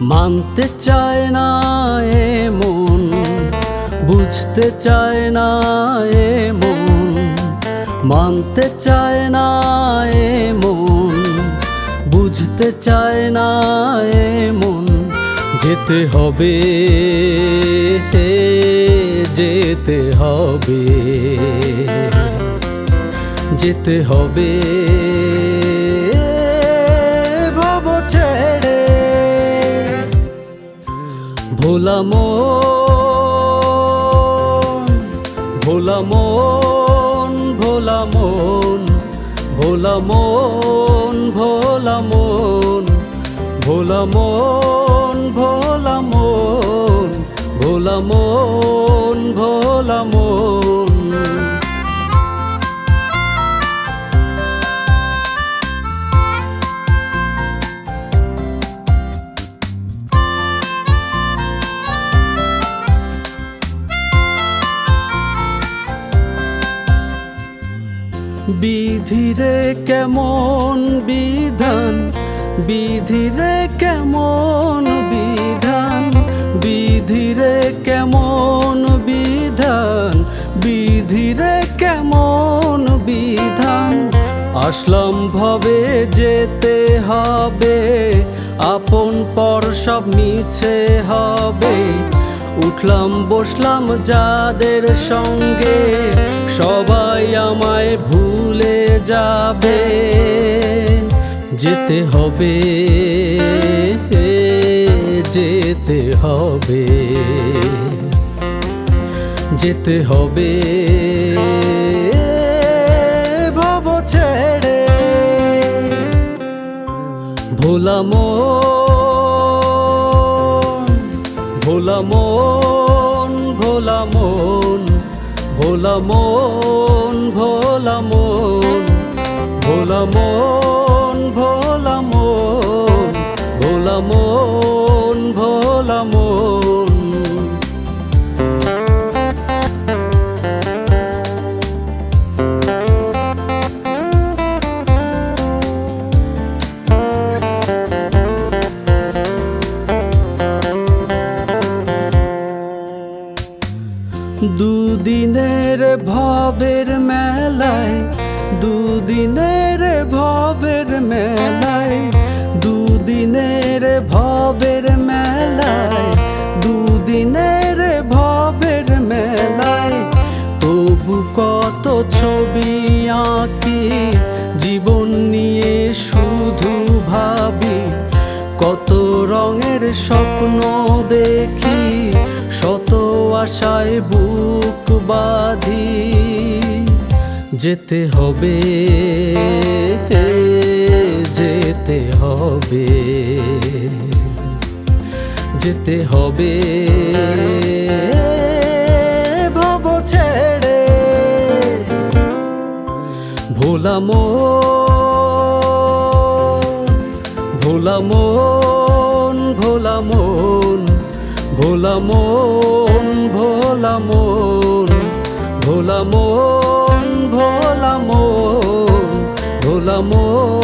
মানতে চায় না এ মন, বুঝতে চায় না এ মন, মানতে চায় না এ মন, বুঝতে চায় না এ মন, যেতে হবে যেতে হবে যেতে হবে। ভোলা মন ভোলা মন ভোলা মন ভোলা মন ভোলা মন ভোলা মন ভোলা মন ভোলা মন ভোলা মন। বিধিরে কেমন বিধান? বিধিরে কেমন বিধান? বিধিরে কেমন বিধান? বিধিরে কেমন বিধান? আসলাম ভাবে, যেতে হবে। আপন পর সব মিছে হবে। উঠলাম, বসলাম যাদের সঙ্গে। সবাই ভুলে যাবে, যেতে হবে যেতে হবে যেতে হবে। ভব ছেড়ে ভোলাম ভোলাম ভোলা ভোলাম ভোলা মন। ভোলা মন ভোলা মন ভোলা মন ভোলা মন। দুদিনের ভবের মেলায় দুদিনের ভবের মেলায়, দুদিনের ভবের মেলায়, দুদিনের ভবের মেলায়। তবু কত ছবি আঁকি, জীবন নিয়ে শুধু ভাবি। কত রঙের স্বপ্ন দেখি, শত আশায় বুক বাঁধি। যেতে হবে যেতে হবে যেতে হবে। ভব ছেড়ে ভোলাম ভোলাম ভোলাম ভোলাম ভোলাম ভোলাম more